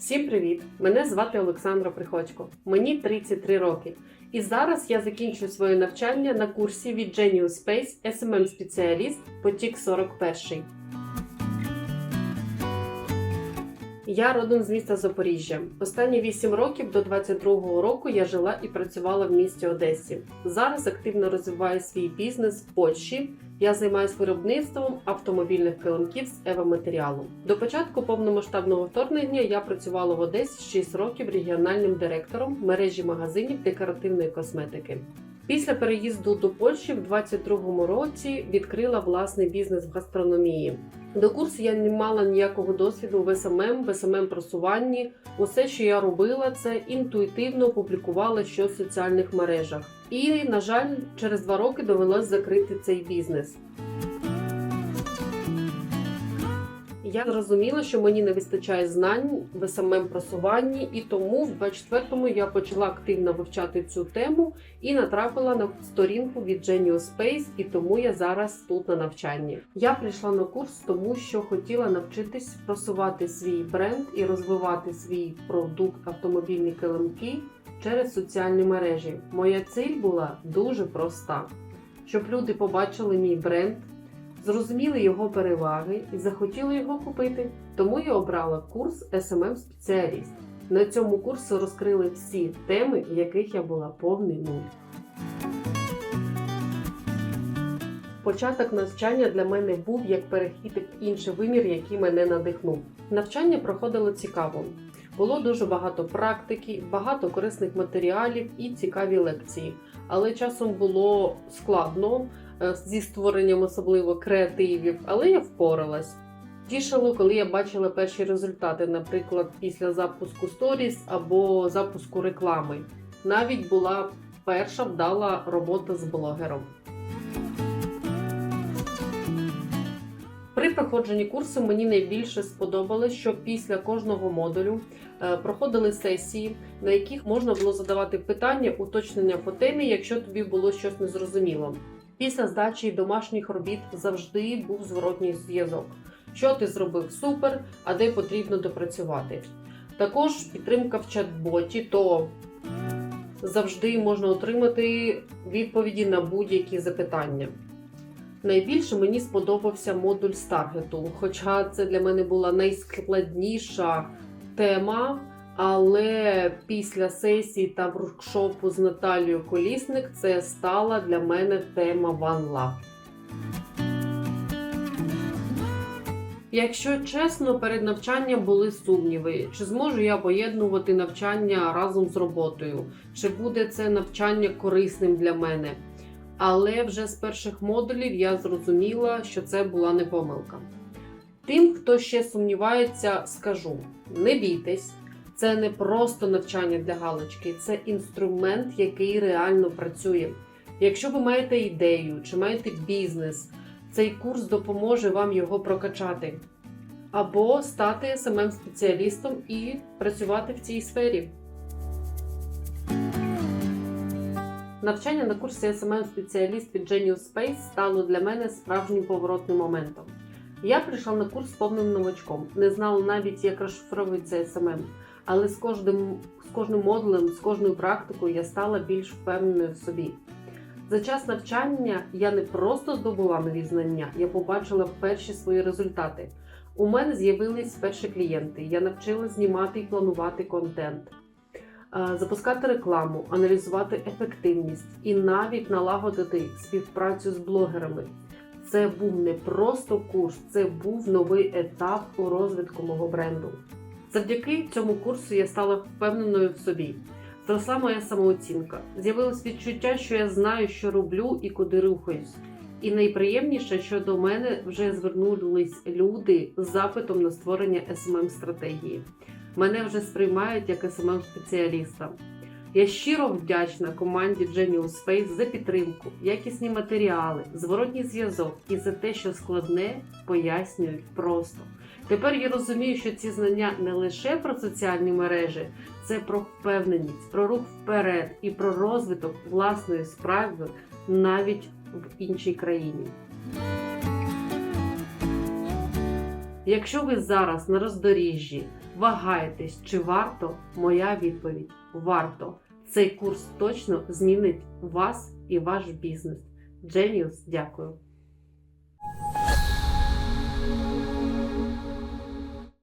Всім привіт! Мене звати Олександра Приходько. Мені 33 роки. І зараз я закінчую своє навчання на курсі від Genius Space SMM спеціаліст потік 41. Я родом з міста Запоріжжя. Останні 8 років до 22-го року я жила і працювала в місті Одесі. Зараз активно розвиваю свій бізнес в Польщі. Я займаюся виробництвом автомобільних килимків з евоматеріалу. До початку повномасштабного вторгнення я працювала в Одесі 6 років регіональним директором мережі магазинів декоративної косметики. Після переїзду до Польщі в 22-му році відкрила власний бізнес в гастрономії. До курсу я не мала ніякого досвіду в СММ, в СММ просуванні. Усе, що я робила, це інтуїтивно публікувала щось в соціальних мережах. І, на жаль, через два роки довелось закрити цей бізнес. Я зрозуміла, що мені не вистачає знань в СММ просуванні, і тому в 24-му я почала активно вивчати цю тему і натрапила на сторінку від Genius Space, і тому я зараз тут на навчанні. Я прийшла на курс, тому що хотіла навчитись просувати свій бренд і розвивати свій продукт автомобільні килимки через соціальні мережі. Моя ціль була дуже проста: щоб люди побачили мій бренд. Зрозуміли його переваги і захотіли його купити. Тому я обрала курс SMM спеціаліст. На цьому курсі розкрили всі теми, в яких я була повний нуль. Початок навчання для мене був як перехід в інший вимір, який мене надихнув. Навчання проходило цікаво. Було дуже багато практики, багато корисних матеріалів і цікаві лекції. Але часом було складно зі створенням особливо креативів, але я впоралась. Тішило, коли я бачила перші результати, наприклад, після запуску сторіс або запуску реклами. Навіть була перша вдала робота з блогером. При проходженні курсу мені найбільше сподобалось, що після кожного модулю е, проходили сесії, на яких можна було задавати питання, уточнення по темі, якщо тобі було щось незрозуміло. Після здачі домашніх робіт завжди був зворотній зв'язок. Що ти зробив супер, а де потрібно допрацювати. Також підтримка в чат-боті, то завжди можна отримати відповіді на будь-які запитання. Найбільше мені сподобався модуль з таргету, хоча це для мене була найскладніша тема. Але після сесії та воркшопу з Наталією Колісник це стала для мене тема Love. Якщо чесно, перед навчанням були сумніви, чи зможу я поєднувати навчання разом з роботою, чи буде це навчання корисним для мене. Але вже з перших модулів я зрозуміла, що це була не помилка. Тим, хто ще сумнівається, скажу: не бійтесь, це не просто навчання для галочки, це інструмент, який реально працює. Якщо ви маєте ідею чи маєте бізнес, цей курс допоможе вам його прокачати. Або стати smm спеціалістом і працювати в цій сфері. Навчання на курсі smm спеціаліст від Genius Space стало для мене справжнім поворотним моментом. Я прийшла на курс повним новачком, не знала навіть, як розшифровується SMM, але з кожним, з кожним модулем, з кожною практикою я стала більш впевненою в собі. За час навчання я не просто здобула нові знання, я побачила перші свої результати. У мене з'явились перші клієнти. Я навчила знімати і планувати контент, запускати рекламу, аналізувати ефективність і навіть налагодити співпрацю з блогерами. Це був не просто курс, це був новий етап у розвитку мого бренду. Завдяки цьому курсу я стала впевненою в собі. Зросла моя самооцінка. З'явилось відчуття, що я знаю, що роблю і куди рухаюсь. І найприємніше, що до мене вже звернулись люди з запитом на створення smm стратегії. Мене вже сприймають як smm спеціаліста. Я щиро вдячна команді Genius Space за підтримку, якісні матеріали, зворотній зв'язок і за те, що складне пояснюють просто. Тепер я розумію, що ці знання не лише про соціальні мережі, це про впевненість, про рух вперед і про розвиток власної справи навіть в іншій країні. Якщо ви зараз на роздоріжжі Вагаєтесь, чи варто? Моя відповідь варто. Цей курс точно змінить вас і ваш бізнес. Genius, дякую.